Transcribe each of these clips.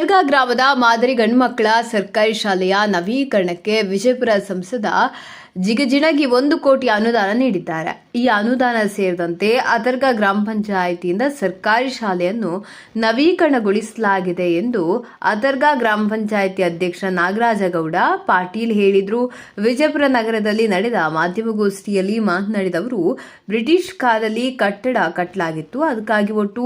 ಅದರ್ಗಾ ಗ್ರಾಮದ ಮಾದರಿ ಗಂಡ್ಮಕ್ಕಳ ಸರ್ಕಾರಿ ಶಾಲೆಯ ನವೀಕರಣಕ್ಕೆ ವಿಜಯಪುರ ಸಂಸದ ಜಿಗಜಿಣಗಿ ಒಂದು ಕೋಟಿ ಅನುದಾನ ನೀಡಿದ್ದಾರೆ. ಈ ಅನುದಾನ ಸೇರಿದಂತೆ ಅದರ್ಗಾ ಗ್ರಾಮ ಪಂಚಾಯಿತಿಯಿಂದ ಸರ್ಕಾರಿ ಶಾಲೆಯನ್ನು ನವೀಕರಣಗೊಳಿಸಲಾಗಿದೆ ಎಂದು ಅದರ್ಗಾ ಗ್ರಾಮ ಪಂಚಾಯಿತಿ ಅಧ್ಯಕ್ಷ ನಾಗರಾಜಗೌಡ ಪಾಟೀಲ್ ಹೇಳಿದರು. ವಿಜಯಪುರ ನಗರದಲ್ಲಿ ನಡೆದ ಮಾಧ್ಯಮಗೋಷ್ಠಿಯಲ್ಲಿ ಮಾತನಾಡಿದ ಅವರು, ಬ್ರಿಟಿಷ್ ಕಾಲದಲ್ಲಿ ಕಟ್ಟಡ ಕಟ್ಟಲಾಗಿತ್ತು ಅದಕ್ಕಾಗಿ ಒಟ್ಟು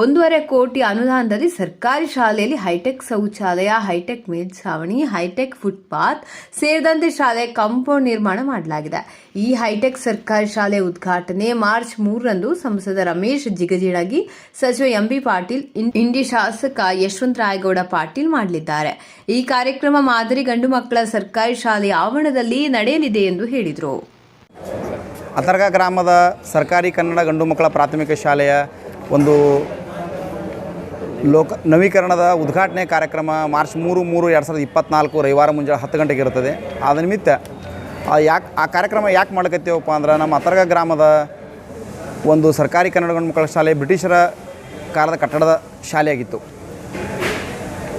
ಒಂದೂವರೆ ಕೋಟಿ ಅನುದಾನದಲ್ಲಿ ಸರ್ಕಾರಿ ಶಾಲೆಯಲ್ಲಿ ಹೈಟೆಕ್ ಶೌಚಾಲಯ, ಹೈಟೆಕ್ ಮೇಲ್ಛಾವಣಿ, ಹೈಟೆಕ್ ಫುಟ್ಪಾತ್ ಸೇರಿದಂತೆ ಶಾಲೆ ಕಾಂಪೌಂಡ್ ನಿರ್ಮಾಣ ಮಾಡಲಾಗಿದೆ. ಈ ಹೈಟೆಕ್ ಸರ್ಕಾರಿ ಶಾಲೆ ಉದ್ಘಾಟನೆ ಮಾರ್ಚ್ ಮೂರರಂದು ಸಂಸದ ರಮೇಶ್ ಜಿಗಜಿಣಗಿ ಸಚಿವ ಎಂಬಿ ಪಾಟೀಲ್ ಇಂಡಿ ಶಾಸಕ ಯಶವಂತ ರಾಯಗೌಡ ಪಾಟೀಲ್ ಮಾಡಲಿದ್ದಾರೆ. ಈ ಕಾರ್ಯಕ್ರಮ ಮಾದರಿ ಗಂಡು ಮಕ್ಕಳ ಸರ್ಕಾರಿ ಶಾಲೆಯ ಆವರಣದಲ್ಲಿ ನಡೆಯಲಿದೆ ಎಂದು ಹೇಳಿದರು. ಅಥರ್ಗ ಗ್ರಾಮದ ಸರ್ಕಾರಿ ಕನ್ನಡ ಗಂಡು ಮಕ್ಕಳ ಪ್ರಾಥಮಿಕ ಶಾಲೆಯ ಒಂದು ಲೋಕ ನವೀಕರಣದ ಉದ್ಘಾಟನೆ ಕಾರ್ಯಕ್ರಮ ಮಾರ್ಚ್ ಮೂರು ಮೂರು ಎರಡು ಸಾವಿರದ ಇಪ್ಪತ್ನಾಲ್ಕು ರವಿವಾರ ಮುಂಜಾನೆ ಹತ್ತು ಗಂಟೆಗೆ ಇರುತ್ತದೆ. ಆದ ನಿಮಿತ್ತ ಯಾಕೆ ಆ ಕಾರ್ಯಕ್ರಮ ಯಾಕೆ ಮಾಡ್ಕತ್ತೀವಪ್ಪ ಅಂದ್ರೆ ನಮ್ಮ ಅತರಗ ಗ್ರಾಮದ ಒಂದು ಸರ್ಕಾರಿ ಕನ್ನಡ ಮಕ್ಕಳ ಶಾಲೆ ಬ್ರಿಟಿಷರ ಕಾಲದ ಕಟ್ಟಡದ ಶಾಲೆಯಾಗಿತ್ತು.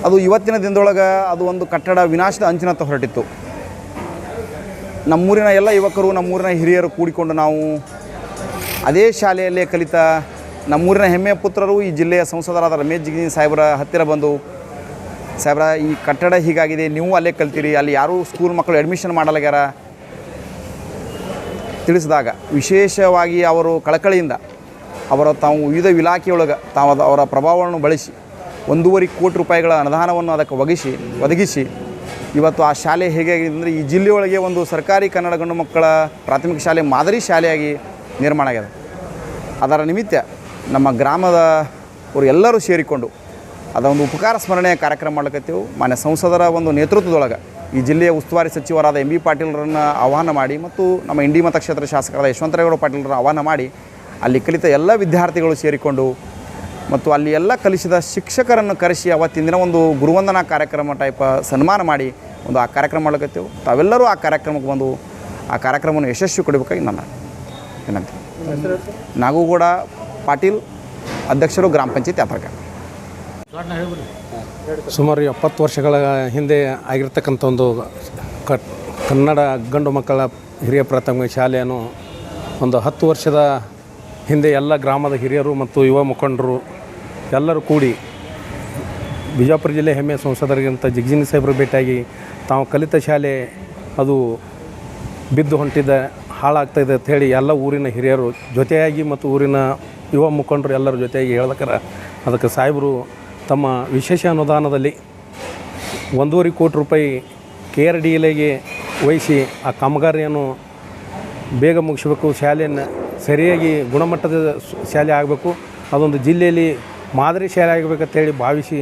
ಅದು ಇವತ್ತಿನ ದಿನದೊಳಗೆ ಅದು ಒಂದು ಕಟ್ಟಡ ವಿನಾಶದ ಅಂಚಿನತ್ತ ಹೊರಟಿತ್ತು. ನಮ್ಮೂರಿನ ಎಲ್ಲ ಯುವಕರು, ನಮ್ಮೂರಿನ ಹಿರಿಯರು ಕೂಡಿಕೊಂಡು ನಾವು ಅದೇ ಶಾಲೆಯಲ್ಲೇ ಕಲಿತ ನಮ್ಮೂರಿನ ಹೆಮ್ಮೆಯ ಪುತ್ರರು ಈ ಜಿಲ್ಲೆಯ ಸಂಸದರಾದ ರಮೇಶ್ ಜಿಗಿನಿ ಸಾಹೇಬರ ಹತ್ತಿರ ಬಂದು, ಸಾಹೇಬ್ರ, ಈ ಕಟ್ಟಡ ಹೀಗಾಗಿದೆ, ನೀವು ಅಲ್ಲೇ ಕಲ್ತೀರಿ, ಅಲ್ಲಿ ಯಾರೂ ಸ್ಕೂಲ್ ಮಕ್ಕಳು ಅಡ್ಮಿಷನ್ ಮಾಡಲಾಗ್ಯಾರ ತಿಳಿಸಿದಾಗ ವಿಶೇಷವಾಗಿ ಅವರು ಕಳಕಳಿಯಿಂದ ಅವರ ತಾವು ವಿವಿಧ ಇಲಾಖೆಯೊಳಗೆ ತಾವು ಅವರ ಪ್ರಭಾವವನ್ನು ಬಳಸಿ ಒಂದೂವರೆ ಕೋಟಿ ರೂಪಾಯಿಗಳ ಅನುದಾನವನ್ನು ಅದಕ್ಕೆ ಒಗಿಸಿ, ಒದಗಿಸಿ ಇವತ್ತು ಆ ಶಾಲೆ ಹೇಗೆ ಅಂದರೆ ಈ ಜಿಲ್ಲೆಯೊಳಗೆ ಒಂದು ಸರ್ಕಾರಿ ಕನ್ನಡ ಗಂಡು ಮಕ್ಕಳ ಪ್ರಾಥಮಿಕ ಶಾಲೆ ಮಾದರಿ ಶಾಲೆಯಾಗಿ ನಿರ್ಮಾಣ ಆಗ್ಯದ. ಅದರ ನಿಮಿತ್ತ ನಮ್ಮ ಗ್ರಾಮದ ಅವರು ಎಲ್ಲರೂ ಸೇರಿಕೊಂಡು ಅದೊಂದು ಉಪಕಾರ ಸ್ಮರಣೆಯ ಕಾರ್ಯಕ್ರಮ ಮಾಡ್ಲಕತ್ತೀವಿ. ಮಾನ್ಯ ಸಂಸದರ ಒಂದು ನೇತೃತ್ವದೊಳಗೆ ಈ ಜಿಲ್ಲೆಯ ಉಸ್ತುವಾರಿ ಸಚಿವರಾದ ಎಂ ಬಿ ಪಾಟೀಲ್ರನ್ನು ಆಹ್ವಾನ ಮಾಡಿ ಮತ್ತು ನಮ್ಮ ಇಂಡಿ ಮತಕ್ಷೇತ್ರ ಶಾಸಕರಾದ ಯಶವಂತರೇಗೌಡ ಪಾಟೀಲ್ರನ್ನು ಆಹ್ವಾನ ಮಾಡಿ ಅಲ್ಲಿ ಕಲಿತ ಎಲ್ಲ ವಿದ್ಯಾರ್ಥಿಗಳು ಸೇರಿಕೊಂಡು ಮತ್ತು ಅಲ್ಲಿ ಎಲ್ಲ ಕಲಿಸಿದ ಶಿಕ್ಷಕರನ್ನು ಕರೆಸಿ ಅವತ್ತಿನ ದಿನ ಒಂದು ಗುರುವಂದನಾ ಕಾರ್ಯಕ್ರಮ ಟೈಪ್ ಸನ್ಮಾನ ಮಾಡಿ ಒಂದು ಆ ಕಾರ್ಯಕ್ರಮ ಮಾಡ್ಲಕತ್ತೀವಿ. ತಾವೆಲ್ಲರೂ ಆ ಕಾರ್ಯಕ್ರಮಕ್ಕೆ ಬಂದು ಆ ಕಾರ್ಯಕ್ರಮವನ್ನು ಯಶಸ್ವಿ ಕೊಡಬೇಕಾಗಿ ನನ್ನ ವಿನಂತಿ. ನಾಗೂಗೌಡ ಪಾಟೀಲ್ ಅಧ್ಯಕ್ಷರು ಗ್ರಾಮ ಪಂಚಾಯತ್ ಯಾತ್ರಕ ಸುಮಾರು ಎಪ್ಪತ್ತು ವರ್ಷಗಳ ಹಿಂದೆ ಆಗಿರ್ತಕ್ಕಂಥ ಒಂದು ಕನ್ನಡ ಗಂಡು ಮಕ್ಕಳ ಹಿರಿಯ ಪ್ರಾಥಮಿಕ ಶಾಲೆಯನ್ನು ಒಂದು ಹತ್ತು ವರ್ಷದ ಹಿಂದೆ ಎಲ್ಲ ಗ್ರಾಮದ ಹಿರಿಯರು ಮತ್ತು ಯುವ ಮುಖಂಡರು ಎಲ್ಲರೂ ಕೂಡಿ ಬಿಜಾಪುರ ಜಿಲ್ಲೆ ಹೆಮ್ಮೆ ಸಂಸದರಿಗಿಂತ ಜಿಗ್ಜಿನಿ ಸಾಹೇಬರು ಭೇಟಿಯಾಗಿ ತಾವು ಕಲಿತ ಶಾಲೆ ಅದು ಬಿದ್ದು ಹೊಂಟಿದೆ ಹಾಳಾಗ್ತಾಯಿದೆ ಅಂತ ಹೇಳಿ ಎಲ್ಲ ಊರಿನ ಹಿರಿಯರು ಜೊತೆಯಾಗಿ ಮತ್ತು ಊರಿನ ಯುವ ಮುಖಂಡರು ಎಲ್ಲರ ಜೊತೆಗೆ ಹೇಳ್ದಕ್ಕಾರ ಅದಕ್ಕೆ ಸಾಹೇಬರು ತಮ್ಮ ವಿಶೇಷ ಅನುದಾನದಲ್ಲಿ ಒಂದೂವರೆ ಕೋಟಿ ರೂಪಾಯಿ ಕೆ ಆರ್ ಡಿ ಎಲ್ಗೆ ವಹಿಸಿ ಆ ಕಾಮಗಾರಿಯನ್ನು ಬೇಗ ಮುಗಿಸ್ಬೇಕು, ಶಾಲೆಯನ್ನು ಸರಿಯಾಗಿ ಗುಣಮಟ್ಟದ ಶಾಲೆ ಆಗಬೇಕು, ಅದೊಂದು ಜಿಲ್ಲೆಯಲ್ಲಿ ಮಾದರಿ ಶಾಲೆ ಆಗಬೇಕಂತ ಹೇಳಿ ಭಾವಿಸಿ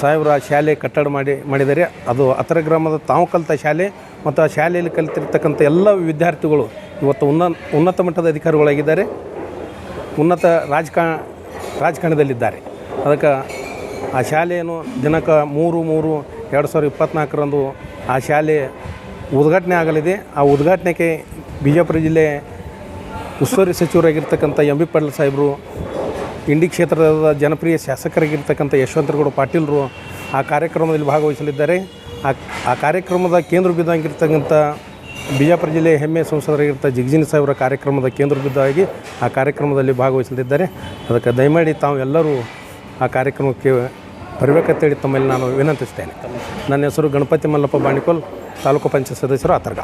ಸಾಹೇಬರು ಆ ಶಾಲೆ ಕಟ್ಟಡ ಮಾಡಿ ಮಾಡಿದ್ದಾರೆ. ಅದು ಅತರ ಗ್ರಾಮದ ತಾವು ಕಲಿತ ಶಾಲೆ ಮತ್ತು ಆ ಶಾಲೆಯಲ್ಲಿ ಕಲಿತಿರ್ತಕ್ಕಂಥ ಎಲ್ಲ ವಿದ್ಯಾರ್ಥಿಗಳು ಇವತ್ತು ಉನ್ನ ಉನ್ನತ ಮಟ್ಟದ ಅಧಿಕಾರಿಗಳಾಗಿದ್ದಾರೆ. ಉನ್ನತ ರಾಜಕಾ, ರಾಜಕಾರಣದಲ್ಲಿದ್ದಾರೆ. ಅದಕ್ಕೆ ಆ ಶಾಲೆಯನ್ನು ದಿನಕ್ಕೆ ಮೂರು ಮೂರು, ಎರಡು ಸಾವಿರದ ಇಪ್ಪತ್ತ್ನಾಲ್ಕರಂದು ಆ ಶಾಲೆ ಉದ್ಘಾಟನೆ ಆಗಲಿದೆ. ಆ ಉದ್ಘಾಟನೆಗೆ ಬಿಜಾಪುರ ಜಿಲ್ಲೆ ಉಸ್ತುವಾರಿ ಸಚಿವರಾಗಿರ್ತಕ್ಕಂಥ ಎಂ ಬಿ ಪಾಟೀಲ್ ಸಾಹೇಬರು, ಇಂಡಿ ಕ್ಷೇತ್ರದ ಜನಪ್ರಿಯ ಶಾಸಕರಾಗಿರ್ತಕ್ಕಂಥ ಯಶವಂತರಗೌಡ ಪಾಟೀಲರು ಆ ಕಾರ್ಯಕ್ರಮದಲ್ಲಿ ಭಾಗವಹಿಸಲಿದ್ದಾರೆ. ಆ ಆ ಕಾರ್ಯಕ್ರಮದ ಕೇಂದ್ರ ಬಿಂದುವಾಗಿರ್ತಕ್ಕಂಥ ಬಿಜಾಪುರ ಜಿಲ್ಲೆಯ ಹೆಮ್ಮೆ ಸಂಸದರಾಗಿರ್ತ ಜಿಗ್ಜಿನಿ ಸಾಹೇಬರ ಕಾರ್ಯಕ್ರಮದ ಕೇಂದ್ರ ಬಿಂದುವಾಗಿ ಆ ಕಾರ್ಯಕ್ರಮದಲ್ಲಿ ಭಾಗವಹಿಸಲಿದ್ದಾರೆ. ಅದಕ್ಕೆ ದಯಮಾಡಿ ತಾವು ಎಲ್ಲರೂ ಆ ಕಾರ್ಯಕ್ರಮಕ್ಕೆ ಬರಬೇಕಂತೇಳಿ ತಮ್ಮಲ್ಲಿ ನಾನು ವಿನಂತಿಸ್ತೇನೆ. ನನ್ನ ಹೆಸರು ಗಣಪತಿ ಮಲ್ಲಪ್ಪ ಬಾಣಿಕೋಲ್, ತಾಲೂಕು ಪಂಚಾಯತ್ ಸದಸ್ಯರು ಆತರ್ಗ.